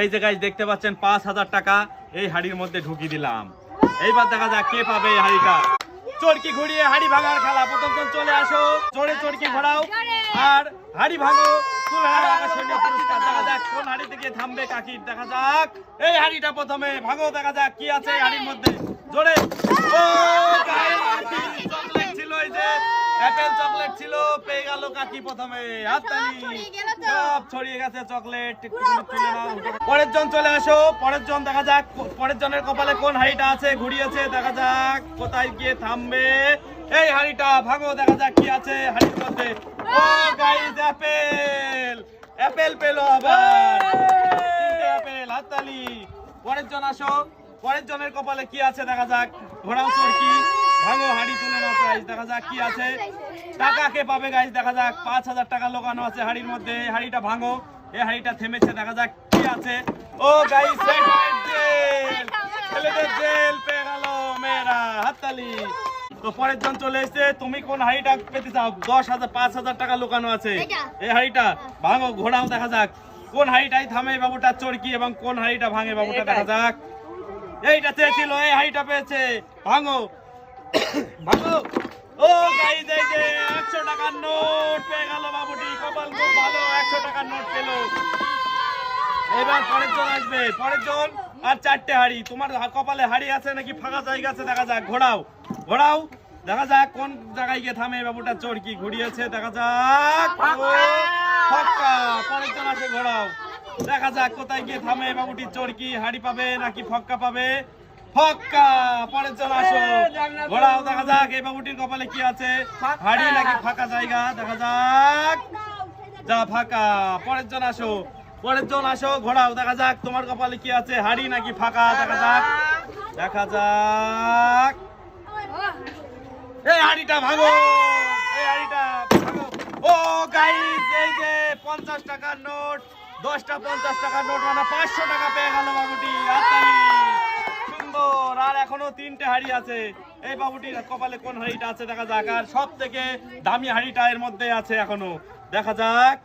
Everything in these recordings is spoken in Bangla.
এই যে গাইজ দেখতে পাচ্ছেন, পাঁচ হাজার টাকা এই হাড়ির মধ্যে ঢুকিয়ে দিলাম। এইবার দেখা যাক কে পাবে এই হাড়িটা। চরকি ঘুরিয়ে হাড়ি ভাঙার খেলা। প্রথমজন চলে আসো। চড়ে চরকি ঘোরাও। আর হাড়ি ভাঙো। কোন হাড়ি থেকে থামবে কাকির। দেখা যাক। এই হাড়িটা প্রথমে ভাঙো। দেখা যাক কি আছে মধ্যে। জোরে। এই যে। গেল কাকি প্রথমে হাততালি ছড়িয়ে গেল তো। সব ছড়িয়ে গেছে চকলেট। একটু তুলে নাও। পরের জন চলে আসো। পরের জন দেখা যাক পরের জনের কপালে কোন হাড়িটা আছে ঘুরিয়েছে দেখা যাক কোথায় গিয়ে থামবে। এই হাড়িটা ভাঙো দেখা যাক কি আছে হাড়ির মধ্যে। ও গাইস অ্যাপেল অ্যাপেল পেল আবার। অ্যাপেল হাততালি পরের জন আসো। পরের জনের কপালে কি আছে দেখা যাক। ঘোড়াও চরকি। ভাঙো হাড়ি তুলে নাও প্রাইস দেখা যাক কি আছে। টাকা কে পাবে গাইস দেখা যাক। পাঁচ হাজার টাকা লোকানো আছে হাড়ির মধ্যে এই হাড়িটা ভাঙো। এই হাড়িটা থেমেছে দেখা যাক কি আছে। ও গাইস জেল ছেলেদের জেল পেয়ে গেল মেয়েরা হাততালি। তো পরের জন চলে এসেছে তুমি কোন হাড়িটা পেতে চাও? দশ হাজার পাঁচ হাজার টাকা লোকানো আছে। এই হাড়িটা ভাঙো ঘোড়াও দেখা যাক। কোন হাড়িটাই থামে বাবুটা চরকি এবং কোন হাড়িটা ভাঙে বাবুটা দেখা যাক। এইটা চেয়েছিল এই হাড়িটা পেয়েছে। ভাঙো ভাঙো ও গাইজ এই যে একশো টাকার নোট পেয়ে গেল বাবুটি। কপাল খুব ভালো একশো টাকার নোট পেল। এবার পরের জন আসবে। পরের জন আর চারটে হাড়ি। তোমার কপালে হাড়ি আছে নাকি? ফাঁকা জায়গা আছে? দেখা যাক ঘোরাও। ঘোরাও। দেখা যাক কোন জায়গায় গিয়ে থামে বাবুটা। চরকি ঘুরিয়েছে? দেখা যাক। পরের জন আসে ঘোরাও। দেখা যাক কোথায় গিয়ে থামে বাবুটি। চরকি হাড়ি পাবে নাকি ফক্কা পাবে? ফক্কা পরের জন আসো। ঘোরাও দেখা যাক এই বাবুটির কপালে কি আছে? হাড়ি নাকি ফাঁকা জায়গা? দেখা যাক। যা ফাঁকা। পরের জন আসো পরের জন আসো ঘোড়াও দেখা যাক তোমার কপালে কি আছে? হাড়ি নাকি ফাঁকা? দেখা যাক। দেখা যাক। এই হাড়িটা ভাঙো। এই হাড়িটা ভাঙো। ও গাইস এই যে পঞ্চাশ টাকার নোট দশটা পঞ্চাশ টাকার নোট মানে পাঁচশো টাকা পেয়ে গেল বাবুটি। আর এখনও তিনটে হাড়ি আছে। এই বাবুটির কপালে কোন হাড়িটা আছে দেখা যাক। আর সব থেকে দামি হাড়িটা এর মধ্যে আছে এখনও। দেখা যাক।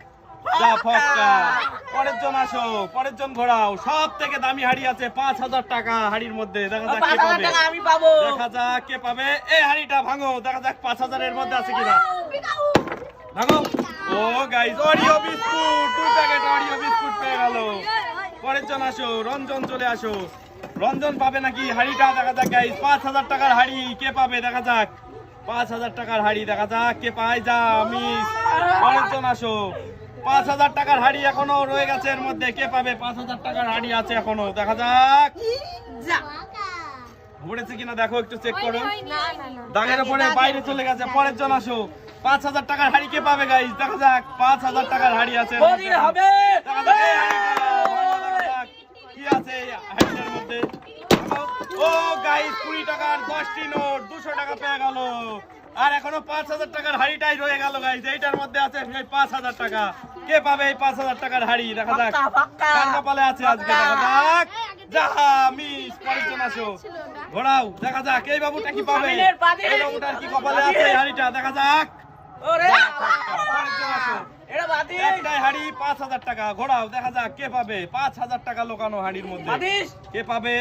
পরের জন আসো পরের জন ঘোরাও। সব থেকে দামি হাড়ি আছে পাঁচ হাজার টাকা হাড়ির মধ্যে। দেখা যাক কে পাবে। দেখা যাক কে পাবে। এই হাড়িটা ভাঙো। দেখা যাক পাঁচ হাজারের মধ্যে আছে কিনা। ভাঙো। ও গাইস অরিও বিস্কুট দু প্যাকেট অরিও বিস্কুট পেয়ে গেল। পরের জন আসো রঞ্জন চলে আসো। রঞ্জন পাবে নাকি হাড়িটা? দেখা যাক গাইস পাঁচ হাজার টাকার হাড়ি কে পাবে? দেখা যাক। পাঁচ হাজার টাকার হাড়ি দেখা যাক কে পায়। যা আমি পরের জন আসো। পাঁচ হাজার টাকার হাড়ি এখনও রয়ে গেছে এর মধ্যে। কে পাবে? পাঁচ হাজার টাকার হাড়ি আছে এখনও। দেখা যাক। ঘুরেছে কিনা? দেখো একটু চেক করো। দাগের উপরে বাইরে চলে গেছে। পরের জন আসো। পাঁচ হাজার টাকার হাড়ি কে পাবে গাইস দেখা যাক পাঁচ হাজার টাকার হাড়ি আছে দেখা যাক, এই হাড়িটা, দেখা যাক, কি আছে এই হাড়িটার মধ্যে ও কুড়ি টাকার দশটি নোট দুশো টাকা পেয়ে গেল। আর এখনও পাঁচ হাজার টাকার হাড়িটাই রয়ে গেল এইটার মধ্যে আছে এই পাঁচ হাজার টাকা। কে পাবে এই পাঁচ হাজার টাকার হাড়ি? দেখা যাক। কার কপালে আছে আজকে? দেখা যাক। মিস পরের জন আসো। ঘোরাও দেখা যাক। এই বাবুটা কি পাবে? এই বাবুটার কি কপালে আছে এই হাড়িটা? দেখা যাক। হাড়ি পাঁচ হাজার টাকা। ঘোরাও দেখা যাক। কে পাবে? পাঁচ হাজার টাকা লোকানো হাড়ির মধ্যে। কে পাবে?